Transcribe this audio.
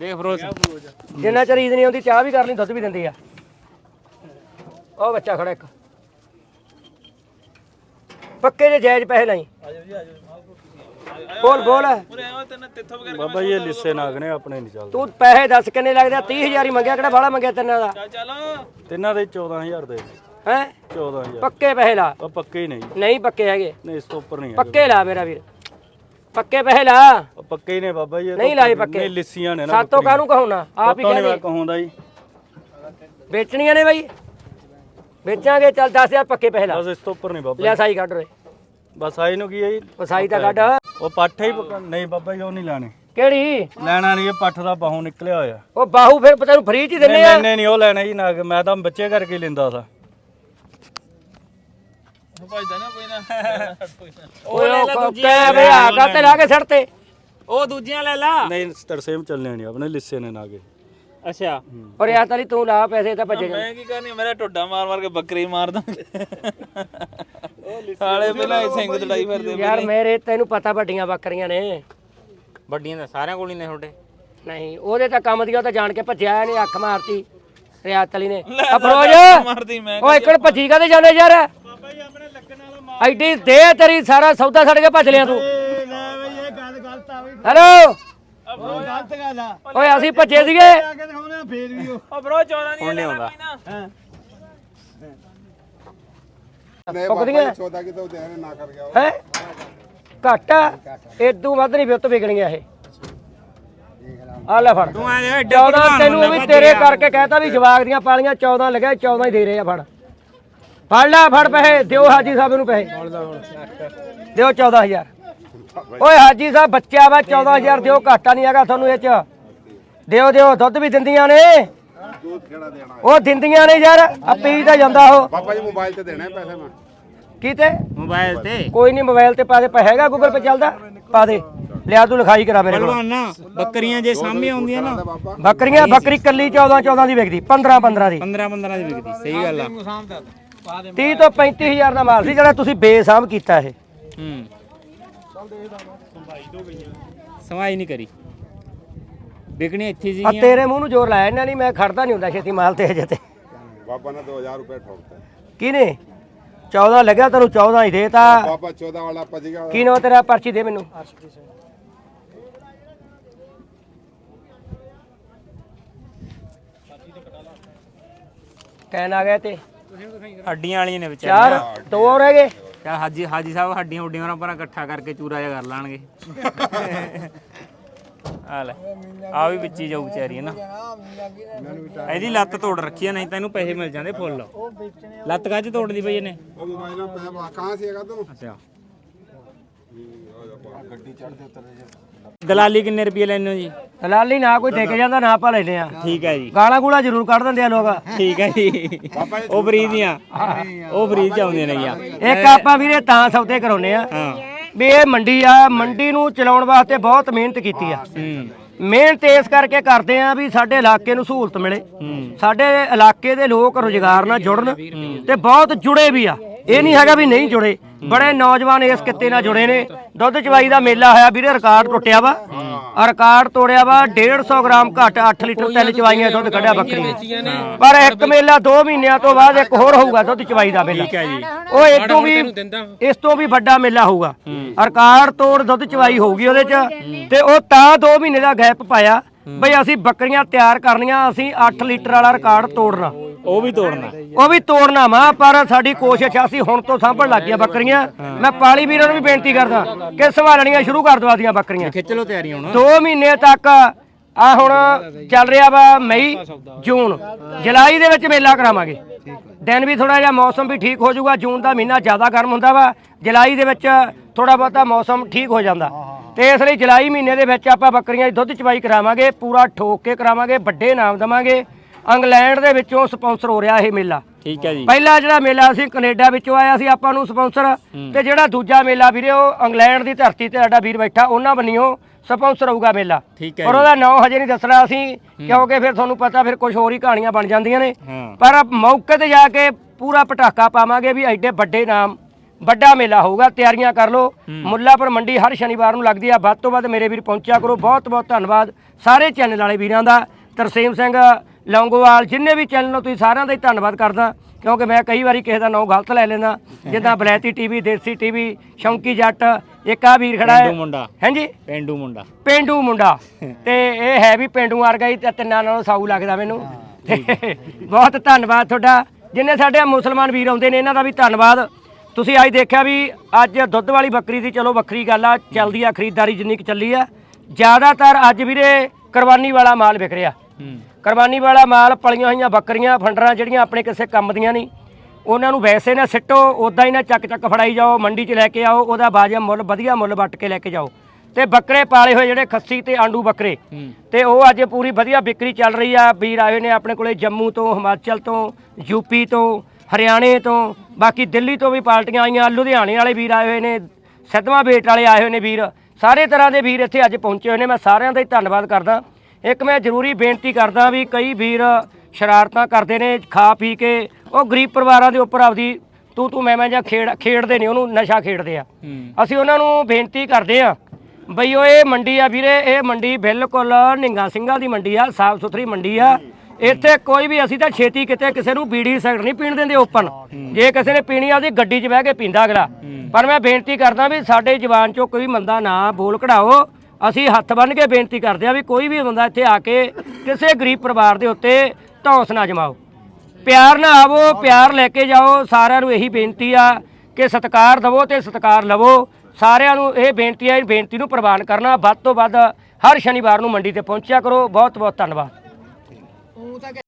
ਦੇਖ ਫਰੋਜ਼। ਜਿੰਨਾ ਚਿਰ ਈਦ ਨਹੀਂ ਆਉਂਦੀ ਚਾਹ ਵੀ ਕਰ ਲਈ ਦੁੱਧ ਵੀ ਦਿੰਦੀ ਆ। ਉਹ ਬੱਚਾ ਖੜਾ ਇੱਕ। ਪੱਕੇ ਜੇ ਜਾਇਜ਼ ਪੈਸੇ ਨਹੀਂ ਬੋਲ ਬੋਲ। ਬਾਬਾ ਜੀ ਇਹ ਲਿੱਸੇ ਨਾਗ ਨੇ? ਆਪਣੇ ਨਹੀਂ ਚੱਲਦੇ। ਤੂੰ ਪੈਸੇ ਦੱਸ ਕਿੰਨੇ ਲੱਗਦੇ ਆ? 30000 ਹੀ ਮੰਗਿਆ ਕਿਹੜਾ ਬਾਹਲਾ ਮੰਗਿਆ ਤਿੰਨਾਂ ਦਾ? ਤਿੰਨਾਂ ਦੇ 14000 ਦੇ। ਹੈ? 14000 ਪੱਕੇ ਪੈਸੇ ਲਾ। ਉਹ ਪੱਕੇ ਹੀ ਨਹੀਂ। ਨਹੀਂ ਪੱਕੇ ਹੈਗੇ। ਨਹੀਂ ਇਸ ਤੋਂ ਉੱਪਰ ਨਹੀਂ ਹੈ ਪੱਕੇ ਲਾ ਮੇਰਾ ਵੀਰ। ਪੱਕੇ ਪੈਸੇ ਲਾ ਉਹ ਪੱਕੇ ਹੀ ਨੇ ਬਾਬਾ ਜੀ ਇਹ ਨਹੀਂ ਤਾਂ ਲਾਏ ਪੱਕੇ। ਨਹੀਂ ਲਿੱਸੀਆਂ ਨੇ ਨਾ ਸਾਤੋਂ ਕਾਹਨੂੰ ਕਹਾਉਣਾ? ਆਪ ਹੀ ਪਤਾ ਮੈਂ ਕਹਿੰਦੇ ਕਹਾਉਂਦਾ ਜੀ। ਵੇਚਣੀਆਂ ਨੇ ਬਾਈ। ਵੇਚਾਂਗੇ ਚੱਲ 10000 ਪੱਕੇ ਪੈਸੇ ਲਾ ਬਸ ਇਸ ਤੋਂ ਉੱਪਰ ਨਹੀਂ ਬਾਬਾ ਲਿਆ ਸਾਈ ਕੱਢ ਰੇ। ਬਸ ਆਈ ਨੂੰ ਕੀ ਹੈ ਜੀ? ਸਾਈ ਤਾਂ ਕੱਢ। ਉਹ ਪੱਠ ਹੀ ਪੱਕਾ- ਨਹੀਂ ਬਾਬਾ ਜੀ ਉਹ ਨਹੀਂ ਲੈਣੇ। ਕਿਹੜੀ? ਲੈਣਾ ਨਹੀਂ ਇਹ ਪੱਠ ਦਾ ਬਾਹੋਂ ਨਿਕਲਿਆ ਹੋਇਆ। ਉਹ ਬਾਹੂ ਫਿਰ ਤੈਨੂੰ ਫ੍ਰੀ ਚ ਹੀ ਦਿੰਨੇ ਆ। ਨਹੀਂ ਨਹੀਂ ਉਹ ਲੈਣਾ ਜੀ ਨਾਗ ਮੈਂ ਤਾਂ ਬੱਚੇ ਕਰਕੇ ਲੈਂਦਾ ਸੀ ਓਏ ਉਹ ਕਹਿ ਵੇ ਆ ਗੱਤੇ ਲਾ ਕੇ ਸੜ ਤੇ? ਉਹ ਦੂਜੀਆਂ ਲੈ ਲਾ। ਨਹੀਂ ਤਰਸੇਮ ਚੱਲਣੇ ਨਹੀਂ ਆਪਣੇ ਲਿੱਸੇ ਨੇ ਨਾਗੇ ਅੱਛਾ। ਔਰ ਯਾਰ ਤਾਲੀ ਤੂੰ ਲਾ ਪੈਸੇ ਤਾਂ ਭੱਜੇ ਮੈਂ ਕੀ ਕਰਨੀ ਮੇਰਾ ਟੁੱਡਾ ਮਾਰ ਮਾਰ ਕੇ ਬੱਕਰੀ ਮਾਰ ਦਾਂਗੇ। ਸਾਲੇ ਪਹਿਲਾਂ ਇਹ ਸਿੰਘ ਤੜਾਈ ਫਿਰਦੇ ਯਾਰ ਮੇਰੇ ਤੈਨੂੰ ਪਤਾ ਵੱਡੀਆਂ ਬੱਕਰੀਆਂ ਨੇ। ਵੱਡੀਆਂ ਤਾਂ ਸਾਰਿਆਂ ਕੋਲ ਹੀ ਨੇ ਤੁਹਾਡੇ। ਨਹੀਂ ਉਹਦੇ ਤਾਂ ਕੰਮ ਦੀ ਉਹ ਤਾਂ ਜਾਣ ਕੇ ਭੱਜਿਆ ਨਹੀਂ ਅੱਖ ਮਾਰਤੀ। ਰਿਆਤ ਅਲੀ ਨੇ। ਅਫਰੋਜ! ਮਾਰਦੀ ਮੈਂ ਓਏ ਇਕੜ ਭੱਜੀ ਕਾਦੇ ਜਾਂਦੇ ਯਾਰ? ਐਡੀ ਦੇ ਤੇਰੀ ਸਾਰਾ ਸੌਦਾ ਛੱਡ ਕੇ ਭੱਜ ਲਿਆ ਤੂੰ। ਹੈਲੋ। ਓਏ ਅਸੀਂ ਭੱਜੇ ਸੀਗੇ। ਉਹ। ਬ్రో 14 ਨਹੀਂ ਲੈਣਾ ਪੈਣਾ ਪੁੱਗਦੀਆਂ 14 ਕਿਤੋਂ ਦੇ ਨਾ ਕਰ ਗਿਆ ਹੈ? ਘੱਟ ਆ ਇਦੋਂ ਵੱਧ ਨਹੀਂ ਵਿੱਤ ਵਿਕਣੀਆਂ ਇਹ। ਆ ਲੈ ਫੜ। ਤੂੰ ਐ 14 ਤੈਨੂੰ ਉਹ ਵੀ ਤੇਰੇ ਕਰਕੇ ਕਹਿਤਾ ਵੀ ਜਵਾਗ ਦੀਆਂ ਪਾਲੀਆਂ 14 ਲਗਿਆ 14 ਹੀ ਦੇ ਰਹੇ ਆ ਫੜ। ਫੜ ਲੈ ਫੜ ਪੈਸੇ। ਦਿਓ ਹਾਜੀ ਸਾਹਿਬ ਨੂੰ ਪੈਸੇ। ਦਿਓ 14000 ਓਏ ਹਾਜੀ ਸਾਹਿਬ ਬੱਚਾ ਵਾ 14000 ਦਿਓ ਘਾਟਾ ਨਹੀਂ ਹੈਗਾ ਤੁਹਾਨੂੰ ਇਹ ਚ। ਦਿਓ ਦਿਓ ਦੁੱਧ ਵੀ ਦਿੰਦੀਆਂ ਨੇ। ਦੁੱਧ ਕਿਹੜਾ ਦੇਣਾ ਉਹ ਦਿੰਦੀਆਂ ਨੇ ਯਾਰ ਆ ਪੀ ਤਾਂ ਜਾਂਦਾ ਉਹ। ਪਾਪਾ ਜੀ ਮੋਬਾਈਲ ਤੇ ਦੇਣੇ ਪੈਸੇ ਮੈਂ। ਕੀਤੇ ਮੋਬਾਈਲ ਤੇ। ਕੋਈ ਨਹੀਂ ਮੋਬਾਈਲ ਤੇ ਪਾ ਦੇ। ਪਾ ਹੈਗਾ ਗੂਗਲ ਪੇ ਚੱਲਦਾ? ਪਾ ਦੇ। ਲਿਆ ਤੂੰ ਲਿਖਾਈ ਕਰਾ ਮੇਰੇ ਕੋਲ। ਬੱਕਰੀਆਂ ਜੇ ਸਾਹਮਣੇ ਆਉਂਦੀਆਂ ਨਾ। ਬਾਬਾ ਬੱਕਰੀਆਂ ਬੱਕਰੀ ਕੱਲੀ 14 14 ਦੀ ਵਿਕਦੀ 15 15 ਦੀ। 15 15 ਦੀ ਵਿਕਦੀ ਸਹੀ ਗੱਲ ਆ। 30 ਤੋਂ 35000 ਦਾ ਮਾਲ ਸੀ ਜਿਹੜਾ ਤੁਸੀਂ ਬੇਸਾਬ ਕੀਤਾ ਇਹ। ਹੂੰ। ਸਮਾਈ ਨਹੀਂ ਕਰੀ। ਵਿਕਣੀ ਇੱਥੇ ਆ ਸੀਗੀਆਂ ਤੇਰੇ ਮੂੰਹ ਨੂੰ ਜ਼ੋਰ ਲਾਇਆ ਇਹਨਾਂ ਨਹੀਂ ਮੈਂ ਖੜਦਾ ਨਹੀਂ ਹੁੰਦਾ ਛੇਤੀ ਮਾਲ ਤੇ ਅਜੇ ਤੇ। ਬਾਬਾ ਨੇ 2000 ਰੁਪਏ ਠੋਕਤਾ। ਕਿਹਨੇ? 14 ਲੱਗਿਆ ਤੈਨੂੰ 14 ਹੀ ਦੇਤਾ। ਬਾਬਾ 14 ਵਾਲਾ ਭੱਜ ਗਿਆ। ਕੀ ਨੋ ਤੇਰਾ ਪਰਚੀ ਦੇ ਮੈਨੂੰ? ਕਹਿਣ ਆ ਗਏ ਤੇ। ਹੱਡੀਆਂ ਵਾਲੀਆਂ ਨੇ ਵਿਚਾਰ ਚਾਰ ਦੋ ਹੋਰ ਹੈਗੇ? ਚਲ ਹਾਜੀ ਹਾਜੀ ਸਾਹਿਬ ਹੱਡੀਆਂ ਹੁੱਡੀਆਂ ਉਹਨਾਂ ਪਰ ਇਕੱਠਾ ਕਰਕੇ ਚੂਰਾ ਜਿਹਾ ਕਰ ਲਾਣਗੇ। ਆ ਲੈ ਆ ਵੀ ਵਿੱਚੀ ਜਾਊ ਵਿਚਾਰੀ ਹੈ ਨਾ। ਇਹਦੀ ਲੱਤ ਤੋੜ ਰੱਖੀ ਆ ਨਹੀਂ ਪੈਸੇ ਮਿਲ ਜਾਂਦੇ ਫੁੱਲ। ਲੱਤ ਕਾਹ ਚ ਤੋੜਦੀ ਪਈ ਇਹਨੇ? ਉਹ ਮੋਬਾਈਲ ਨਾਲ ਪੈਸੇ ਕਹਾਂ ਸੀ ਹੈਗਾ ਤੈਨੂੰ ਅੱਛਾ। ਦਲਾਲੀ ਕਿੰਨੇ ਰੁਪਏ ਲੈਣੇ ਹੋ ਜੀ? ਦਲਾਲੀ ਨਾ ਕੋਈ ਦੇ ਕੇ ਜਾਂਦਾ ਨਾ ਪਾ ਲੈਨੇ ਆ ਠੀਕ ਹੈ ਜੀ। ਗਾਲਾਂ ਗੂਲਾਂ ਜ਼ਰੂਰ ਕੱਢ ਦਿੰਦੇ ਆ ਲੋਕ। ਠੀਕ ਹੈ ਜੀ। ਉਹ ਫਰੀ ਦੀਆਂ। ਉਹ ਫਰੀ ਚ ਆਉਂਦੀਆਂ ਨੇ ਇੱਕ ਆਪਾਂ ਵੀਰੇ ਤਾਂ ਸੌਦੇ ਕਰਾਉਨੇ ਆ ਹਾਂ। ਵੀ ਇਹ ਮੰਡੀ ਆ ਮੰਡੀ ਨੂੰ ਚਲਾਉਣ ਵਾਸਤੇ ਬਹੁਤ ਮਿਹਨਤ ਕੀਤੀ ਆ। ਮਿਹਨਤ ਇਸ ਕਰਕੇ ਕਰਦੇ ਆ ਵੀ ਸਾਡੇ ਇਲਾਕੇ ਨੂੰ ਸਹੂਲਤ ਮਿਲੇ। ਸਾਡੇ ਇਲਾਕੇ ਦੇ ਲੋਕ ਰੁਜ਼ਗਾਰ ਨਾਲ ਜੁੜਨ ਤੇ ਬਹੁਤ ਜੁੜੇ ਵੀ ਆ। ਇਹ ਨਹੀਂ ਹੈਗਾ ਵੀ ਨਹੀਂ ਜੁੜੇ। ਬੜੇ ਨੌਜਵਾਨ ਇਸ ਕਿੱਤੇ ਨਾਲ ਜੁੜੇ ਨੇ। ਦੁੱਧ ਚਵਾਈ ਦਾ ਮੇਲਾ ਹੋਇਆ ਵੀਰੇ ਰਿਕਾਰਡ ਟੁੱਟਿਆ ਵਾ। ਆ ਰਿਕਾਰਡ ਤੋੜਿਆ ਵਾ 150 ਗ੍ਰਾਮ ਘੱਟ 8 ਲੀਟਰ ਤਿੰਨ ਚਵਾਈਆਂ ਦੁੱਧ ਕੱਢਿਆ ਬੱਕਰੀ ਪਰ ਇੱਕ ਮੇਲਾ 2 ਮਹੀਨਿਆਂ ਤੋਂ ਬਾਅਦ ਇੱਕ ਹੋਰ ਹੋਊਗਾ ਦੁੱਧ ਚਵਾਈ ਦਾ ਮੇਲਾ। ਉਹ ਇਸ ਤੋਂ ਵੀ ਇਸ ਤੋਂ ਵੀ ਵੱਡਾ ਮੇਲਾ ਹੋਊਗਾ। ਰਿਕਾਰਡ ਤੋੜ ਦੁੱਧ ਚਵਾਈ ਹੋਊਗੀ ਉਹਦੇ ਚ। ਤੇ ਉਹ ਤਾਂ 2 ਮਹੀਨੇ ਦਾ ਗੈਪ ਪਾਇਆ। ਬਈ ਅਸੀਂ ਬੱਕਰੀਆਂ ਤਿਆਰ ਕਰਨੀਆਂ ਅਸੀਂ 8 ਲੀਟਰ ਵਾਲਾ ਰਿਕਾਰਡ ਤੋੜਨਾ। ਉਹ ਵੀ ਤੋੜਨਾ। ਉਹ ਵੀ ਤੋੜਨਾ ਵਾ ਪਰ ਸਾਡੀ ਕੋਸ਼ਿਸ਼ ਆ ਅਸੀਂ ਹੁਣ ਤੋਂ ਸਾਂਭਣ ਲੱਗ ਗਿਆ ਬੱਕਰੀਆਂ। ਮੈਂ ਪਾਲੀ ਵੀਰਾਂ ਨੂੰ ਵੀ ਬੇਨਤੀ ਕਰਦਾ ਕਿ ਸੰਭਾਲਣੀਆਂ ਸ਼ੁਰੂ ਕਰ ਦਵਾ ਦੀਆਂ ਬੱਕਰੀਆਂ। ਖਿੱਚ ਲੋ ਤਿਆਰੀ ਹੁਣ। 2 ਮਹੀਨੇ ਤੱਕ ਆ ਹੁਣ ਚੱਲ ਰਿਹਾ ਵਾ ਮਈ ਜੂਨ। ਜੁਲਾਈ ਦੇ ਵਿੱਚ ਮੇਲਾ ਕਰਾਵਾਂਗੇ। ਦਿਨ ਵੀ ਥੋੜਾ ਜਿਹਾ ਮੌਸਮ ਵੀ ਠੀਕ ਹੋ ਜਾਊਗਾ। ਜੂਨ ਦਾ ਮਹੀਨਾ ਜ਼ਿਆਦਾ ਗਰਮ ਹੁੰਦਾ ਵਾ। ਜੁਲਾਈ ਦੇ ਵਿੱਚ ਥੋੜਾ ਬਹੁਤਾ ਮੌਸਮ ਠੀਕ ਹੋ ਜਾਂਦਾ। ਤੇ ਇਸ ਲਈ ਜੁਲਾਈ ਮਹੀਨੇ ਦੇ ਵਿੱਚ ਆਪਾਂ ਬੱਕਰੀਆਂ ਦੀ ਦੁੱਧ ਚਵਾਈ ਕਰਾਵਾਂਗੇ ਪੂਰਾ ਠੋਕ ਕੇ ਕਰਾਵਾਂਗੇ ਵੱਡੇ ਇਨਾਮ ਦਵਾਂਗੇ। ਇੰਗਲੈਂਡ ਦੇ ਵਿੱਚੋਂ ਸਪਾਂਸਰ ਹੋ ਰਿਹਾ ਇਹ ਮੇਲਾ। ਠੀਕ ਹੈ ਜੀ। ਪਹਿਲਾ ਜਿਹੜਾ ਮੇਲਾ ਸੀ ਕੈਨੇਡਾ ਵਿੱਚੋਂ ਆਇਆ ਸੀ ਆਪਾਂ ਨੂੰ ਸਪਾਂਸਰ। ਤੇ ਜਿਹੜਾ ਦੂਜਾ ਮੇਲਾ ਵੀਰੇ ਉਹ ਇੰਗਲੈਂਡ ਦੀ ਧਰਤੀ ਤੇ ਸਾਡਾ ਵੀਰ ਬੈਠਾ ਉਹਨਾਂ ਬੰਨਿਓ ਸਪਾਂਸਰ ਹੋਊਗਾ ਮੇਲਾ। ਠੀਕ ਹੈ ਪਰ ਉਹਦਾ ਨਾਂ ਹਜੇ ਨਹੀਂ ਦੱਸਣਾ ਅਸੀਂ ਕਿਉਂਕਿ ਫਿਰ ਤੁਹਾਨੂੰ ਪਤਾ ਫਿਰ ਕੁਝ ਹੋਰ ਹੀ ਕਹਾਣੀਆਂ ਬਣ ਜਾਂਦੀਆਂ ਨੇ। ਪਰ ਮੌਕੇ ਤੇ ਜਾ ਕੇ ਪੂਰਾ ਪਟਾਕਾ ਪਾਵਾਂਗੇ ਵੀ ਐਡੇ ਵੱਡੇ ਨਾਮ ਵੱਡਾ ਮੇਲਾ ਹੋਊਗਾ ਤਿਆਰੀਆਂ ਕਰ ਲਓ। ਮੁੱਲਾਪੁਰ ਮੰਡੀ ਹਰ ਸ਼ਨੀਵਾਰ ਨੂੰ ਲੱਗਦੀ ਆ ਵੱਧ ਤੋਂ ਵੱਧ ਮੇਰੇ ਵੀਰ ਪਹੁੰਚਿਆ ਕਰੋ ਬਹੁਤ ਬਹੁਤ ਧੰਨਵਾਦ ਸਾਰੇ ਚੈਨਲ ਵਾਲੇ ਵੀਰਾਂ ਦਾ। ਤਰਸੇਮ ਸਿੰਘ ਲੌਂਗੋਵਾਲ ਜਿੰਨੇ ਵੀ ਚੈਨਲ ਨੂੰ ਤੁਸੀਂ ਸਾਰਿਆਂ ਦਾ ਹੀ ਧੰਨਵਾਦ ਕਰਦਾ ਕਿਉਂਕਿ ਮੈਂ ਕਈ ਵਾਰੀ ਕਿਸੇ ਦਾ ਨਾਮ ਗਲਤ ਲੈ ਲੈਂਦਾ। ਜਿੱਦਾਂ ਬਲੈਤੀ ਟੀਵੀ ਦੇਸੀ ਟੀਵੀ ਸ਼ੌਂਕੀ ਜੱਟ ਇੱਕ ਆ ਵੀਰ ਖੜਾ ਪਿੰਡੂ ਹੈ ਮੁੰਡਾ। ਹਾਂਜੀ? ਪਿੰਡੂ ਮੁੰਡਾ। ਪਿੰਡੂ ਮੁੰਡਾ। ਤੇ ਇਹ ਹੈ ਵੀ ਪਿੰਡੂ ਵਰਗਾ ਹੀ ਤੇ ਤਿੰਨਾਂ ਨਾਲੋਂ ਸਾਊ ਲੱਗਦਾ ਮੈਨੂੰ। ਬਹੁਤ ਧੰਨਵਾਦ ਤੁਹਾਡਾ। ਜਿੰਨੇ ਸਾਡੇ ਮੁਸਲਮਾਨ ਵੀਰ ਆਉਂਦੇ ਨੇ ਇਹਨਾਂ ਦਾ ਵੀ ਧੰਨਵਾਦ। ਤੁਸੀਂ ਅੱਜ ਦੇਖਿਆ ਵੀ ਅੱਜ ਦੁੱਧ ਵਾਲੀ ਬੱਕਰੀ ਦੀ ਚਲੋ ਵੱਖਰੀ ਗੱਲ ਆ ਚੱਲਦੀ ਆ ਖਰੀਦਦਾਰੀ ਜਿੰਨੀ ਕੁ ਚੱਲੀ ਆ। ਜ਼ਿਆਦਾਤਰ ਅੱਜ ਵੀਰੇ ਕੁਰਬਾਨੀ ਵਾਲਾ ਮਾਲ ਵਿਕ ਰਿਹਾ। ਕੁਰਬਾਨੀ ਵਾਲਾ ਮਾਲ ਪਲੀਆਂ ਹੋਈਆਂ ਬੱਕਰੀਆਂ ਫੰਡਰਾਂ ਜਿਹੜੀਆਂ ਆਪਣੇ ਕਿਸੇ ਕੰਮ ਦੀਆਂ ਨਹੀਂ ਉਹਨਾਂ ਨੂੰ ਵੈਸੇ ਨਾ ਸਿੱਟੋ ਉਦਾਂ ਹੀ ਨਾ ਚੱਕ ਚੱਕ ਫੜਾਈ ਜਾਓ ਮੰਡੀ 'ਚ ਲੈ ਕੇ ਆਓ ਉਹਦਾ ਬਾਜਾ ਮੁੱਲ ਵਧੀਆ ਮੁੱਲ ਵੱਟ ਕੇ ਲੈ ਕੇ ਜਾਓ। ਤੇ ਬੱਕਰੇ ਪਾਲੇ ਹੋਏ ਜਿਹੜੇ ਖੱਸੀ ਤੇ ਆਂਡੂ ਬੱਕਰੇ ਤੇ ਉਹ ਅੱਜ ਪੂਰੀ ਵਧੀਆ ਵਿਕਰੀ ਚੱਲ ਰਹੀ ਆ ਵੀਰ ਆਏ ਨੇ ਆਪਣੇ ਕੋਲੇ ਜੰਮੂ ਤੋਂ ਹਿਮਾਚਲ ਤੋਂ ਯੂਪੀ ਤੋਂ ਹਰਿਆਣੇ ਤੋਂ ਬਾਕੀ ਦਿੱਲੀ ਤੋਂ ਵੀ ਪਾਰਟੀਆਂ ਆਈਆਂ ਲੁਧਿਆਣੇ ਵਾਲੇ ਵੀਰ ਆਏ ਹੋਏ ਨੇ ਸਦਮਾ ਬੇਟ ਵਾਲੇ ਆਏ ਹੋਏ ਨੇ ਵੀਰ ਸਾਰੇ ਤਰ੍ਹਾਂ ਦੇ ਵੀਰ ਇੱਥੇ ਅੱਜ ਪਹੁੰਚੇ ਹੋਏ ਨੇ ਮੈਂ ਸਾਰਿਆਂ ਦਾ ਹੀ ਧੰਨਵਾਦ ਕਰਦਾ। ਇੱਕ ਮੈਂ ਜ਼ਰੂਰੀ ਬੇਨਤੀ ਕਰਦਾ ਵੀ ਕਈ ਵੀਰ ਸ਼ਰਾਰਤਾਂ ਕਰਦੇ ਨੇ ਖਾ ਪੀ ਕੇ ਉਹ ਗਰੀਬ ਪਰਿਵਾਰਾਂ ਦੇ ਉੱਪਰ ਆਪਦੀ ਤੂੰ ਤੂੰ ਮੈਂ ਮੈਂ ਜਾਂ ਖੇਡ ਖੇਡਦੇ ਨੇ ਉਹਨੂੰ ਨਸ਼ਾ ਖੇਡਦੇ ਆ। ਅਸੀਂ ਉਹਨਾਂ ਨੂੰ ਬੇਨਤੀ ਕਰਦੇ ਆ ਬਈ ਉਹ ਇਹ ਮੰਡੀ ਆ ਵੀਰੇ ਇਹ ਮੰਡੀ ਬਿਲਕੁਲ ਨਿੰਗਾ ਸਿੰਘਾਂ ਦੀ ਮੰਡੀ ਆ ਸਾਫ਼ ਸੁਥਰੀ ਮੰਡੀ ਆ। ਇੱਥੇ ਕੋਈ ਵੀ ਅਸੀਂ ਤਾਂ ਛੇਤੀ ਕਿਤੇ ਕਿਸੇ ਨੂੰ ਬੀੜੀ ਸਿਗਰਟ ਨਹੀਂ ਪੀਣ ਦਿੰਦੇ ਓਪਨ ਜੇ ਕਿਸੇ ਨੇ ਪੀਣੀ ਆ ਉਹਦੀ ਗੱਡੀ 'ਚ ਬਹਿ ਕੇ ਪੀਂਦਾ ਅਗਲਾ। ਪਰ ਮੈਂ ਬੇਨਤੀ ਕਰਦਾ ਵੀ ਸਾਡੇ ਜਵਾਨ 'ਚੋਂ ਕੋਈ ਬੰਦਾ ਨਾ ਬੋਲ ਕਢਾਓ ਅਸੀਂ ਹੱਥ ਬੰਨ੍ਹ ਕੇ ਬੇਨਤੀ ਕਰਦੇ ਆ ਵੀ ਕੋਈ ਵੀ ਬੰਦਾ ਇੱਥੇ ਆ ਕੇ ਕਿਸੇ ਗਰੀਬ ਪਰਿਵਾਰ ਦੇ ਉੱਤੇ ਧੌਂਸ ਨਾ ਜਮਾਓ। ਪਿਆਰ ਨਾਲ ਆਵੋ, ਪਿਆਰ ਲੈ ਕੇ ਜਾਓ, ਸਾਰਿਆਂ ਨੂੰ ਇਹੀ ਬੇਨਤੀ ਆ ਕਿ ਸਤਿਕਾਰ ਦਵੋ ਤੇ ਸਤਿਕਾਰ ਲਵੋ। ਸਾਰਿਆਂ ਨੂੰ ਇਹ ਬੇਨਤੀ ਹੈ ਬੇਨਤੀ ਨੂੰ ਪ੍ਰਵਾਨ ਕਰਨਾ। ਵੱਧ ਤੋਂ ਵੱਧ ਹਰ ਸ਼ਨੀਵਾਰ ਨੂੰ ਮੰਡੀ ਤੇ ਪਹੁੰਚਿਆ ਕਰੋ। ਬਹੁਤ ਬਹੁਤ ਧੰਨਵਾਦ